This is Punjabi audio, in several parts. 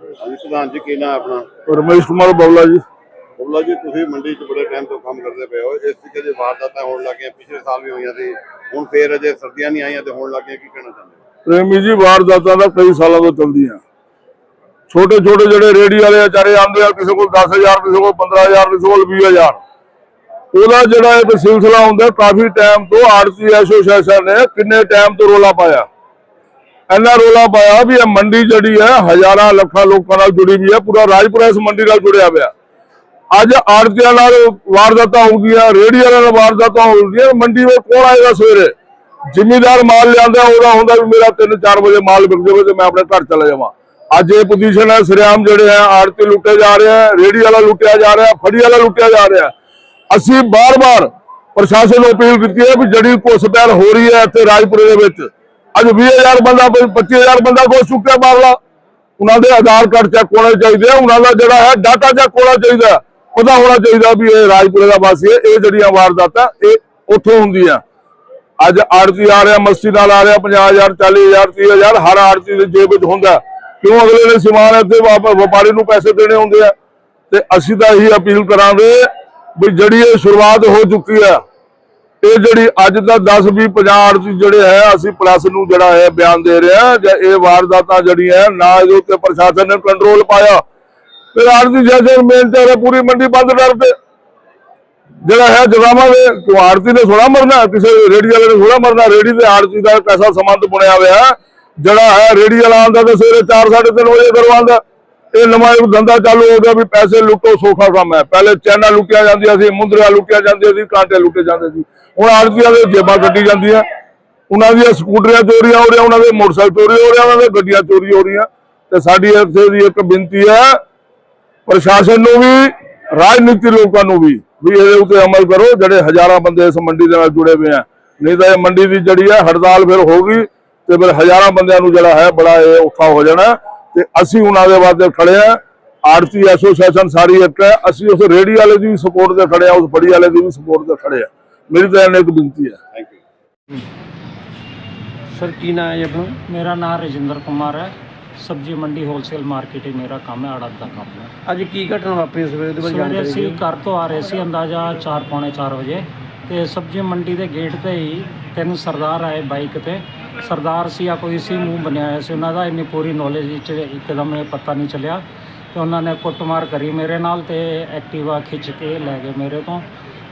ਹਾਂਜੀ ਪ੍ਰਧਾਨ ਜੀ ਕੀ ਨਾਮ ਹੈ ਆਪਣਾ? ਰਮੇਸ਼ ਕੁਮਾਰ ਬਬਲਾ ਜੀ। ਬੁੱਲਾ ਜੀ ਤੁਸੀਂ ਮੰਡੀ 'ਚ ਬੜੇ ਟਾਈਮ ਤੋਂ ਕੰਮ ਕਰਦੇ ਪਏ ਹੋ। ਇਸ ਤਰੀਕੇ ਦੀ ਵਾਰਦਾਤਾਂ ਹੋਣ ਲੱਗੀਆਂ ਪਿਛਲੇ ਸਾਲ ਵੀ ਹੋਈਆਂ ਸੀ। ਹੁਣ ਫੇਰ ਅਜੇ ਸਰਦੀਆਂ ਨਹੀਂ ਆਈਆਂ ਤੇ ਹੋਣ ਲੱਗੀਆਂ ਕੀ ਕਹਿਣਾ ਚਾਹੁੰਦੇ ਹੋ? ਪ੍ਰੇਮੀ ਜੀ ਵਾਰਦਾਤਾਂ ਦਾ ਕਈ ਸਾਲਾਂ ਤੋਂ ਚੱਲਦੀਆਂ। ਛੋਟੇ ਛੋਟੇ ਜਿਹੜੇ ਰੇੜੀ ਵਾਲੇ ਵਿਚਾਰੇ ਆਉਂਦੇ ਆ ਕਿਸੇ ਕੋਲ 10000 ਕਿਸੇ ਕੋਲ 15000 ਕਿਸੇ ਕੋਲ 20000 ਉਹਦਾ ਜਿਹੜਾ ਇੱਕ ਸਿਲਸਿਲਾ ਹੁੰਦਾ ਕਾਫੀ ਟਾਈਮ ਤੋਂ ਆਰਤੀ ਐਸੋਸੀਏਸ਼ਨ ਨੇ ਕਿੰਨੇ ਟਾਈਮ ਤੋਂ ਰੋਲਾ ਪਾਇਆ। ਇੰਨਾ ਰੋਲਾ ਪਾਇਆ ਵੀ ਇਹ ਮੰਡੀ ਜਿਹੜੀ ਹੈ, ਹਜ਼ਾਰਾਂ ਲੱਖਾਂ ਲੋਕਾਂ ਨਾਲ ਜੁੜੀ ਵੀ ਹੈ, ਪੂਰਾ ਰਾਜਪੁਰਾ ਇਸ ਮੰਡੀ ਨਾਲ ਜੁੜਿਆ ਹੋਇਆ। ਅੱਜ ਆੜਤੀਆਂ ਨਾਲ ਵਾਰਦਾਤਾਂ ਹੋ ਗਈਆਂ ਰੇੜੀ ਨਾਲ ਵਾਰਦਾਤਾਂ ਹੋ ਗਈਆਂ, ਮੰਡੀ ਵਿੱਚ ਕੌਣ ਆਏਗਾ ਸਵੇਰੇ? ਜ਼ਿਮੀਦਾਰ ਮਾਲ ਲਿਆਂਦਾ, ਉਹਦਾ ਹੁੰਦਾ ਵੀ ਮੇਰਾ 3-4 ਵਜੇ ਮਾਲ ਵਿਕ ਜਾਵੇ ਤੇ ਮੈਂ ਆਪਣੇ ਘਰ ਚਲਾ ਜਾਵਾਂ। ਅੱਜ ਇਹ ਪੋਜੀਸ਼ਨ ਹੈ, ਸਰਿਆਮ ਜਿਹੜੇ ਹੈ, ਆੜਤੀ ਲੁੱਟੇ ਜਾ ਰਹੇ ਹੈ ਰੇੜੀ ਵਾਲਾ ਲੁੱਟਿਆ ਜਾ ਰਿਹਾ, ਫੜੀ ਵਾਲਾ ਲੁੱਟਿਆ ਜਾ ਰਿਹਾ। ਅਸੀਂ ਬਾਰ-ਬਾਰ ਪ੍ਰਸ਼ਾਸਨ ਨੂੰ ਅਪੀਲ ਕੀਤੀ ਹੈ ਵੀ ਜਿਹੜੀ ਘੁਸਪੈਠ ਹੋ ਰਹੀ ਹੈ ਇੱਥੇ ਰਾਜਪੁਰੇ ਦੇ ਵਿੱਚ। ਅੱਜ 20000 ਬੰਦਾ 25000 ਬੰਦਾ ਘੁਸ ਚੁੱਕਿਆ ਬਾਹਰਲਾ ਉਹਨਾਂ ਦੇ ਆਧਾਰ ਕਾਰਡ ਚੈੱਕ ਹੋਣੇ ਚਾਹੀਦੇ ਆ, ਉਹਨਾਂ ਦਾ ਜਿਹੜਾ ਹੈ ਡਾਟਾ ਚੈੱਕ ਹੋਣਾ ਚਾਹੀਦਾ, ਪਤਾ ਹੋਣਾ ਚਾਹੀਦਾ ਵੀ ਇਹ ਰਾਜਪੁਰੇ ਦਾ ਵਾਸੀ ਹੈ, ਇਹ ਜਿਹੜੀਆਂ ਵਾਰਦਾਤਾਂ, ਇਹ ਉੱਥੋਂ ਹੁੰਦੀਆਂ। ਅੱਜ ਆੜਤੀ ਆ ਰਿਹਾ, ਮਸਤੀ ਨਾਲ ਆ ਰਿਹਾ 50000 40000 30000 ਹਰ ਆੜਤੀ ਦੇ ਜੇਬ ਵਿੱਚ ਹੁੰਦਾ। ਕਿਉਂ ਅਗਲੇ ਨੇ ਸਮਾਨ ਇੱਥੇ ਵਪਾਰੀ ਨੂੰ ਪੈਸੇ ਦੇਣੇ ਹੁੰਦੇ ਆ? ਤੇ ਅਸੀਂ ਤਾਂ ਇਹੀ ਅਪੀਲ ਕਰਾਂਗੇ ਵੀ ਜਿਹੜੀ ਇਹ ਸ਼ੁਰੂਆਤ ਹੋ ਚੁੱਕੀ ਹੈ ਇਹ ਜਿਹੜੀ ਅੱਜ ਦਾ 10 20 50 ਆੜਤੀ ਜਿਹੜੇ ਹੈ, ਅਸੀਂ ਪਲੱਸ ਨੂੰ ਜਿਹੜਾ ਹੈ ਬਿਆਨ ਦੇ ਰਿਹਾ ਹਾਂ ਇਹ ਵਾਰਦਾਤਾਂ ਜਿਹੜੀਆਂ ਨਾ ਇਹਦੇ ਉੱਤੇ ਪ੍ਰਸ਼ਾਸਨ ਨੇ ਕੰਟਰੋਲ ਪਾਇਆ। ਫਿਰ ਆੜਤੀ ਜੈਸੇ ਮੇਨ ਤੇ ਪੂਰੀ ਮੰਡੀ ਬੰਦ ਕਰ ਦੇ ਜਿਹੜਾ ਹੈ ਜਗਾਵਾਂਗੇ ਕਿਉਂ ਆੜਤੀ ਨੇ ਥੋੜਾ ਮਰਨਾ, ਕਿਸੇ ਰੇੜੀ ਵਾਲੇ ਨੇ ਥੋੜਾ ਮਰਨਾ ਰੇੜੀ ਤੇ ਆੜਤੀ ਦਾ ਇੱਕ ਸੰਬੰਧ ਬਣਿਆ ਹੋਇਆ ਜਿਹੜਾ ਹੈ ਰੇੜੀ ਵਾਲਾ ਆਉਂਦਾ ਤੇ ਸਵੇਰੇ 4:30 ਵਜੇ ਕਰਵਾਉਂਦਾ ਇਹ ਨਵਾਂ ਇੱਕ ਧੰਦਾ ਚਾਲੂ ਹੋ ਗਿਆ ਵੀ ਪੈਸੇ ਲੁੱਟੋ, ਸੌਖਾ ਕੰਮ ਹੈ। ਪਹਿਲੇ ਚੈਨਾ ਲੁੱਟਿਆ ਜਾਂਦੀਆਂ ਸੀ, ਮੁੰਦਰੀਆਂ ਲੁੱਟਿਆ ਜਾਂਦੀਆਂ ਸੀ, ਕਾਂਟੇ ਲੁੱਟੇ ਜਾਂਦੇ ਸੀ। ਹੁਣ ਆੜਤੀਆਂ ਦੇ ਜੇਬਾਂ ਕੱਢੀ ਜਾਂਦੀਆਂ। ਉਹਨਾਂ ਦੀਆਂ ਸਕੂਟਰੀਆਂ ਚੋਰੀਆਂ ਹੋ ਰਹੀਆਂ, ਉਹਨਾਂ ਦੇ ਮੋਟਰਸਾਈਕਲ ਚੋਰੀ ਹੋ ਰਹੇ ਉਹਨਾਂ ਦੇ ਗੱਡੀਆਂ ਚੋਰੀ ਹੋ ਰਹੀਆਂ। ਤੇ ਸਾਡੀ ਇੱਥੇ ਦੀ ਇੱਕ ਬੇਨਤੀ ਹੈ, ਪ੍ਰਸ਼ਾਸਨ ਨੂੰ ਵੀ ਰਾਜਨੀਤੀ ਲੋਕਾਂ ਨੂੰ ਵੀ ਵੀ ਇਹਦੇ ਉੱਤੇ ਅਮਲ ਕਰੋ, ਜਿਹੜੇ ਹਜ਼ਾਰਾਂ ਬੰਦੇ ਇਸ ਮੰਡੀ ਦੇ ਨਾਲ ਜੁੜੇ ਹੋਏ ਆ। ਨਹੀਂ ਤਾਂ ਇਹ ਮੰਡੀ ਦੀ ਜਿਹੜੀ ਹੈ, ਹੜਤਾਲ ਫਿਰ ਹੋਗੀ ਤੇ ਫਿਰ ਹਜ਼ਾਰਾਂ ਬੰਦਿਆਂ ਨੂੰ ਜਿਹੜਾ ਹੈ, ਬੜਾ ਇਹ ਔਖਾ ਹੋ ਜਾਣਾ। ਤੇ ਅਸੀਂ ਉਹਨਾਂ ਦੇ ਵਾਸਤੇ ਖੜੇ ਆ। ਆਰਤੀ ਐਸੋਸੀਏਸ਼ਨ ਸਾਰੀ ਇੱਕ ਹੈ। ਅਸੀਂ ਉਸ ਰੇੜੀ ਵਾਲੇ ਦੀ ਵੀ ਸਪੋਰਟ ਤੇ ਖੜੇ ਆ, ਉਸ ਬੜੀ ਵਾਲੇ ਦੀ ਵੀ ਸਪੋਰਟ ਤੇ ਖੜੇ ਆ। ਮੇਰੀ ਤਾਂ ਇਹਨੇ ਇੱਕ ਬੇਨਤੀ ਹੈ। ਥੈਂਕ ਯੂ ਸਰ ਕੀ ਨਾਂ ਹੈ ਆਪਣਾ? ਮੇਰਾ ਨਾਮ ਰਜਿੰਦਰ ਕੁਮਾਰ ਹੈ। ਸਬਜ਼ੀ ਮੰਡੀ ਹੋਲਸੇਲ ਮਾਰਕੀਟਿੰਗ ਮੇਰਾ ਕੰਮ ਹੈ ਆੜਤ ਦਾ ਕੰਮ ਹੈ। ਅੱਜ ਕੀ ਘਟਨਾ ਵਾਪਰੀ ਇਸ ਵੇਲੇ ਦੇ ਬਾਰੇ ਸਵੇਰੇ ਅਸੀਂ ਘਰ ਤੋਂ ਆ ਰਹੇ ਸੀ ਅੰਦਾਜ਼ਾ 4 ਪੌਣੇ 4 ਵਜੇ। ਤੇ ਸਬਜ਼ੀ ਮੰਡੀ ਦੇ ਗੇਟ ਤੇ ਹੀ ਤਿੰਨ ਸਰਦਾਰ ਆਏ ਬਾਈਕ ਤੇ। ਸਰਦਾਰ ਸੀ ਜਾਂ ਕੋਈ ਸੀ ਮੂੰਹ ਬਣਿਆ ਹੋਇਆ ਸੀ ਉਹਨਾਂ ਦਾ। ਇੰਨੀ ਪੂਰੀ ਨੌਲੇਜ ਵਿੱਚ ਇੱਕਦਮ ਇਹ ਪਤਾ ਨਹੀਂ ਚੱਲਿਆ। ਤੇ ਉਹਨਾਂ ਨੇ ਕੁੱਟਮਾਰ ਕਰੀ ਮੇਰੇ ਨਾਲ ਤੇ ਐਕਟਿਵਾ ਖਿੱਚ ਕੇ ਲੈ ਗਏ ਮੇਰੇ ਤੋਂ।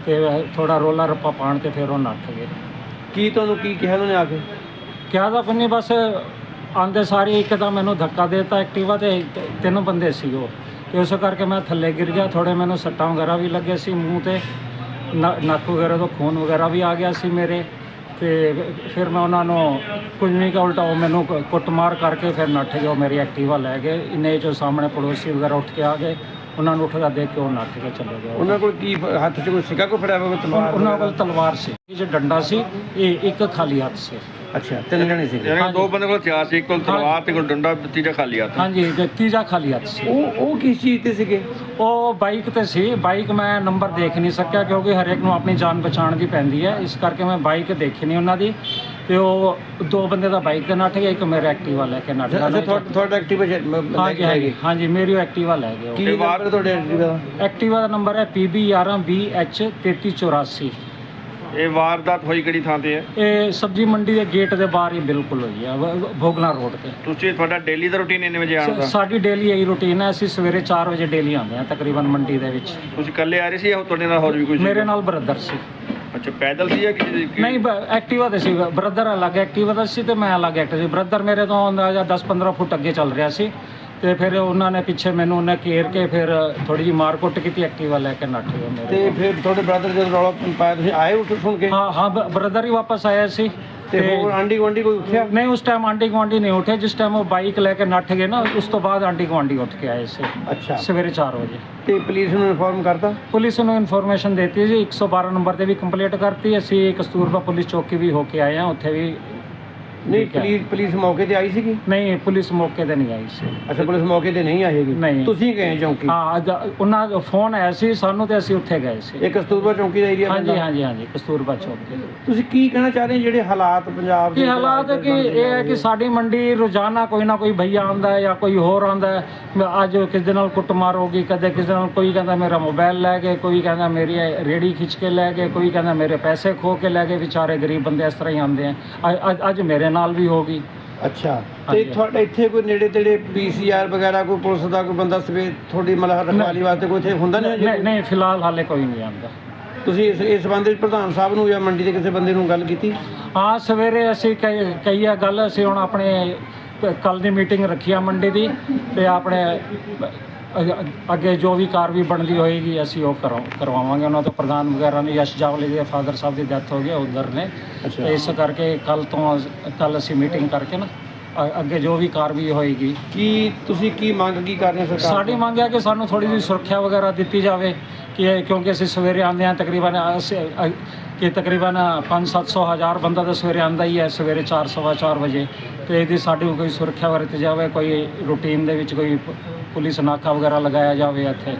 ਤੇ ਥੋੜਾ ਰੋਲਾ ਰੱਪਾ ਪਾਣ ਤੇ ਫਿਰ ਉਹ ਨੱਠ ਗਏ। ਕੀ ਤੁਹਾਨੂੰ ਕੀ ਕਿਹਾ ਉਹਨਾਂ ਨੇ ਆ ਕੇ? ਕਿਹਾ ਤਾਂ ਪੰਨੇ ਬਸ ਆਂਦੇ ਸਾਰੇ ਇੱਕਦਮ ਮੈਨੂੰ ਧੱਕਾ ਦੇ ਦਿੱਤਾ ਐਕਟਿਵਾ ਤੇ ਤ- ਤਿੰਨ ਬੰਦੇ ਸੀ ਉਹ। ਤੇ ਉਸ ਕਰਕੇ ਮੈਂ ਥੱਲੇ ਗਿਰ ਗਿਆ ਥੋੜੇ ਮੈਨੂੰ ਸੱਟਾਂ ਵਗੈਰਾ ਵੀ ਲੱਗੇ ਸੀ ਮੂੰਹ ਤੇ ਨੱਕ ਵਗੈਰਾ ਤੋਂ ਖੂਨ ਵਗੈਰਾ ਵੀ ਆ ਗਿਆ ਸੀ ਮੇਰੇ। ਤੇ ਫਿਰ ਮੈਂ ਉਹਨਾਂ ਨੂੰ ਕੁਝ ਨਹੀਂ ਕਾ ਉਲਟਾ ਉਹ ਮੈਨੂੰ ਕੁੱਟਮਾਰ ਕਰਕੇ ਫਿਰ ਨੱਠ ਗਏ ਉਹ ਮੇਰੀ ਐਕਟਿਵਾ ਲੈ ਗਏ। ਇੰਨੇ ਜੋ ਸਾਹਮਣੇ ਪੜੋਸੀ ਵਗੈਰਾ ਉੱਠ ਕੇ ਆ ਗਏ। ਉਹਨਾਂ ਨੂੰ ਉੱਠਦਾ ਦੇਖ ਕੇ ਉਹ ਨੱਠ ਕੇ ਚਲੇ ਗਏ। ਉਹਨਾਂ ਕੋਲ ਕੀ ਹੱਥ 'ਚ ਕੋਈ ਸਿੱਕਾ ਕੋ ਫੜਿਆ ਹੋਇਆ ਕੋਈ ਤਲਵਾਰ ਉਹਨਾਂ ਕੋਲ ਤਲਵਾਰ ਸੀ। ਇਹ ਜੋ ਡੰਡਾ ਸੀ ਇਹ ਇੱਕ ਖਾਲੀ ਹੱਥ ਸੀ। ਅੱਛਾ ਤਿੰਨ ਜਣੇ ਸੀ। ਹਾਂਜੀ। ਦੋ ਬੰਦੇ ਕੋਲ ਹਥਿਆਰ ਸੀ ਇੱਕ ਕੋਲ ਤਲਵਾਰ ਤੇ ਕੋਲ ਡੰਡਾ ਤੀਜਾ ਖਾਲੀ ਹੱਥ। ਹਾਂਜੀ ਤੇ ਤੀਜਾ ਖਾਲੀ ਹੱਥ ਸੀ। ਉਹ ਉਹ ਕਿਸ ਚੀਜ਼ ਤੇ ਸੀਗੇ? ਉਹ ਬਾਈਕ ਤੇ ਸੀ। ਬਾਈਕ ਮੈਂ ਨੰਬਰ ਦੇਖ ਨਹੀਂ ਸਕਿਆ ਕਿਉਂਕਿ ਹਰੇਕ ਨੂੰ ਆਪਣੀ ਜਾਨ ਬਚਾਉਣ ਦੀ ਪੈਂਦੀ ਹੈ। ਇਸ ਕਰਕੇ ਮੈਂ ਬਾਈਕ ਦੇਖੀ ਨਹੀਂ ਉਹਨਾਂ ਦੀ। ਤੇ ਉਹ ਦੋ ਬੰਦੇ ਦਾ ਬਾਈਕ ਤੇ ਨੱਠ ਗਿਆ ਇੱਕ ਮੇਰਾ ਐਕਟਿਵਾ ਲੈ ਕੇ ਨੱਠ ਗਿਆ। ਅੱਛਾ ਤੁਹਾਡਾ ਤੁਹਾਡਾ ਐਕਟਿਵਾ ਹਾਂਜੀ ਹਾਂਜੀ ਹਾਂਜੀ ਮੇਰੀ ਐਕਟਿਵਾ ਲੈ ਉਹ। ਕੀ ਨੰਬਰ ਤੁਹਾਡੇ ਐਕਟਿਵਾ ਦਾ? ਐਕਟਿਵਾ ਦਾ ਨੰਬਰ ਹੈ PB11BH 3384 ਇਹ ਵਾਰਦਾਤ ਹੋਈ ਕਿਹੜੀ ਥਾਂ ਤੇ ਹੈ? ਇਹ ਸਬਜ਼ੀ ਮੰਡੀ ਦੇ ਗੇਟ ਦੇ ਬਾਹਰ ਹੀ ਬਿਲਕੁਲ ਹੋਈ ਹੈ ਵ- ਭੋਗਲਾ ਰੋਡ ਤੇ। ਤੁਸੀਂ ਤੁਹਾਡਾ ਡੇਲੀ ਦਾ ਰੁਟੀਨ ਇੰਨੇ ਵਜੇ ਆਉਣ ਸ- ਦਾ ਸਾਡੀ ਡੇਲੀ ਇਹੀ ਰੁਟੀਨ ਹੈ ਅਸੀਂ ਸਵੇਰੇ 4 ਵਜੇ ਡੇਲੀ ਆਉਂਦੇ ਹਾਂ ਤਕਰੀਬਨ ਮੰਡੀ ਦੇ ਵਿੱਚ। ਤੁਸੀਂ ਇਕੱਲੇ ਆ ਰਹੇ ਸੀ ਜਾਂ ਤੁਹਾਡੇ ਨਾਲ ਹੋਰ ਵੀ ਕੋਈ ਸੀ? ਮੇਰੇ ਨਾਲ ਬ੍ਰਦਰ ਸੀ। ਅੱਛਾ ਪੈਦਲ ਸੀ ਜਾਂ ਕਿ ਕਿ- ਨਹੀਂ ਬ- ਐਕਟਿਵਾ ਤੇ ਸੀ ਬ੍ਰਦਰ ਅਲੱਗ ਐਕਟਿਵਾ ਦਾ ਸੀ ਤੇ ਮੈਂ ਅਲੱਗ ਐਕਟਿਵਾ ਸੀ। ਬ੍ਰਦਰ ਮੇਰੇ ਤੋਂ ਅੰਦਾਜ਼ਾ 10-15 ਫੁੱਟ ਅੱਗੇ ਚੱਲ ਰਿਹਾ ਸੀ ਤੇ ਫਿਰ ਉਹਨਾਂ ਨੇ ਪਿੱਛੇ ਮੈਨੂੰ ਉਹਨੇ ਘੇਰ ਕੇ ਫਿਰ ਥੋੜੀ ਜਿਹੀ ਮਾਰ ਕੁੱਟ ਕੀਤੀ ਐਕਟਿਵਾ ਲੈ ਕੇ ਨੱਠ ਗਏ ਮੇਰੇ ਤੇ ਫਿਰ ਤੁਹਾਡੇ ਬ੍ਰਦਰ ਜਦੋਂ ਰੌਲਾ ਪਾਇਆ ਤੁਸੀਂ ਆਏ ਉੱਠ ਸੁਣ ਕੇ? ਹਾਂ ਹਾਂ ਬ੍ਰਦਰ ਹੀ ਵਾਪਸ ਆਇਆ ਸੀ। ਤੇ ਹੋਰ ਆਂਡੀ ਗੁਆਂਢੀ ਕੋਈ ਉੱਠਿਆ? ਨਹੀਂ ਉਸ ਟਾਈਮ ਆਂਟੀ ਗੁਆਂਢੀ ਨਹੀਂ ਉੱਠੇ। ਜਿਸ ਟਾਈਮ ਉਹ ਬਾਈਕ ਲੈ ਕੇ ਨੱਠ ਗਏ ਨਾ ਉਸ ਤੋਂ ਬਾਅਦ ਆਂਟੀ ਗੁਆਂਢੀ ਉੱਠ ਕੇ ਆਏ ਸੀ। ਅੱਛਾ। ਸਵੇਰੇ 4 ਵਜੇ। ਤੇ ਪੁਲਿਸ ਨੂੰ ਇਨਫੋਰਮ ਕਰਤਾ? ਪੁਲਿਸ ਨੂੰ ਇਨਫੋਰਮੇਸ਼ਨ ਦਿੱਤੀ ਜੀ। 112 ਨੰਬਰ ਤੇ ਵੀ ਕੰਪਲੀਟ ਕਰਤੀ। ਅਸੀਂ ਕਸਤੂਰਬਾ ਪੁਲਿਸ ਚੌਕੀ ਵੀ ਹੋ ਕੇ ਆਏ ਹਾਂ। ਉੱਥੇ ਵੀ ਨਹੀਂ ਠੀਕ ਹੈ। ਪੁਲਿਸ ਪੁਲਿਸ ਮੌਕੇ ਤੇ ਆਈ ਸੀਗੀ? ਨਹੀਂ ਪੁਲਿਸ ਮੌਕੇ ਤੇ ਨਹੀਂ ਆਈ ਸੀ। ਅੱਛਾ ਪੁਲਿਸ ਮੌਕੇ ਤੇ ਨਹੀਂ ਆਏਗੀ ਨਹੀਂ। ਤੁਸੀਂ ਗਏ ਚੌਂਕੀ? ਹਾਂ ਅੱਜ ਉਹਨਾਂ ਦਾ ਫੋਨ ਆਇਆ ਸੀ ਸਾਨੂੰ ਤੇ ਅਸੀਂ ਉੱਥੇ ਗਏ ਸੀ। ਇਹ ਕਸਤੂਰਬਾ ਚੌਂਕੀ ਦਾ ਏਰੀਆ ਹਾਂਜੀ ਹਾਂਜੀ ਹਾਂਜੀ ਕਸਤੂਰਬਾ ਚੌਕ। ਤੇ ਤੁਸੀਂ ਕੀ ਕਹਿਣਾ ਚਾਹ ਰਹੇ ਜਿਹੜੇ ਹਾਲਾਤ ਪੰਜਾਬ ਦੇ ਕੀ ਹਾਲਾਤ ਹੈ ਕਿ ਇਹ ਹੈ ਕਿ ਸਾਡੀ ਮੰਡੀ ਰੋਜ਼ਾਨਾ ਕੋਈ ਨਾ ਕੋਈ ਭਈਆ ਆਉਂਦਾ ਹੈ ਜਾਂ ਕੋਈ ਹੋਰ ਆਉਂਦਾ ਹੈ। ਮੈਂ ਅੱਜ ਕਿਸ ਦੇ ਨਾਲ ਕੁੱਟਮਾਰ ਹੋ ਗਈ ਕਦੇ ਕਿਸੇ ਨਾਲ ਕੋਈ ਕਹਿੰਦਾ ਮੇਰਾ ਮੋਬਾਈਲ ਲੈ ਗਏ ਕੋਈ ਕਹਿੰਦਾ ਮੇਰੀ ਇਹ ਰੇੜੀ ਖਿੱਚ ਕੇ ਲੈ ਗਏ ਕੋਈ ਕਹਿੰਦਾ ਮੇਰੇ ਪੈਸੇ ਖੋ ਕੇ ਲੈ ਗਏ ਵਿਚਾਰੇ ਗਰੀਬ ਬੰਦੇ ਇਸ ਤਰ੍ਹਾਂ ਹੀ ਆਉਂਦੇ ਆ। ਅੱਜ- ਅੱਜ ਅੱਜ ਮੇਰੇ ਨਾਲ ਵੀ ਹੋ ਗਈ। ਅੱਛਾ। ਤੇ ਹਾਂਜੀ। ਤੁਹਾਡੇ ਇੱਥੇ ਕੋਈ ਨੇੜੇ ਤੇੜੇ ਪੀਸੀਆਰ ਵਗੈਰਾ ਕੋਈ ਪੁਲਿਸ ਦਾ ਕੋਈ ਬੰਦਾ ਸਵੇ ਤੁਹਾਡੀ ਮਤਲਬ ਰਖਵਾਲੀ ਵਾਸਤੇ ਕੋਈ ਇੱਥੇ ਹੁੰਦਾ ਨਹੀਂ ਨਹੀਂ? ਨਹੀਂ ਫਿਲਹਾਲ ਹਾਲੇ ਕੋਈ ਨਹੀਂ ਆਉਂਦਾ। ਤੁਸੀਂ ਇਸ ਇਸ ਸੰਬੰਧ ਵਿੱਚ ਪ੍ਰਧਾਨ ਸਾਹਿਬ ਨੂੰ ਜਾਂ ਮੰਡੀ ਦੇ ਕਿਸੇ ਬੰਦੇ ਨੂੰ ਗੱਲ ਕੀਤੀ? ਹਾਂ ਸਵੇਰੇ ਅਸੀਂ ਕਈ ਕਈ ਆ ਗੱਲ ਅਸੀਂ ਹੁਣ ਆਪਣੇ ਕੱਲ ਦੀ ਮੀਟਿੰਗ ਰੱਖੀ ਆ ਮੰਡੀ ਦੀ ਤੇ ਆਪਣੇ ਅੱਗੇ ਜੋ ਵੀ ਕਾਰਵਾਈ ਬਣਦੀ ਹੋਏਗੀ ਅਸੀਂ ਉਹ ਕਰਵਾ ਕਰਵਾਵਾਂਗੇ। ਉਹਨਾਂ ਤੋਂ ਪ੍ਰਧਾਨ ਵਗੈਰਾ ਨੇ ਯਸ਼ ਜਾਵਲੇ ਦੇ ਫਾਦਰ ਸਾਹਿਬ ਦੀ ਡੈਥ ਹੋ ਗਈ ਉਧਰ ਨੇ। ਤੇ ਇਸ ਕਰਕੇ ਕੱਲ ਤੋਂ ਕੱਲ ਅਸੀਂ ਮੀਟਿੰਗ ਕਰਕੇ ਨਾ ਅ- ਅੱਗੇ ਜੋ ਵੀ ਕਾਰਵਾਈ ਹੋਏਗੀ। ਕੀ ਤੁਸੀਂ ਕੀ ਮੰਗ ਕੀ ਕਰ ਰਹੇ ਹੋ ਸਰਕਾਰ ਸਾਡੀ ਮੰਗ ਹੈ ਕਿ ਸਾਨੂੰ ਥੋੜੀ ਜਿਹੀ ਸੁਰੱਖਿਆ ਵਗੈਰਾ ਦਿੱਤੀ ਜਾਵੇ ਕਿ ਇਹ- ਕਿਉਂਕਿ ਅਸੀਂ ਸਵੇਰੇ ਆਉਂਦੇ ਹਾਂ ਤਕਰੀਬਨ ਅਸੀਂ- ਅ- ਕਿ ਤਕਰੀਬਨ 5-700 ਹਜ਼ਾਰ ਬੰਦਾ ਤਾਂ ਸਵੇਰੇ ਆਉਂਦਾ ਹੀ ਹੈ ਸਵੇਰੇ 4:15 ਵਜੇ। ਤੇ ਇਹਦੀ ਸਾਡੀ ਕੋਈ ਸੁਰੱਖਿਆ ਵਰਤੀ ਜਾਵੇ ਕੋਈ ਰੂਟੀਨ ਦੇ ਵਿੱਚ ਕੋਈ ਪ- ਪੁਲਿਸ ਨਾਕਾ ਵਗੈਰਾ ਲਗਾਇਆ ਜਾਵੇ ਇੱਥੇ।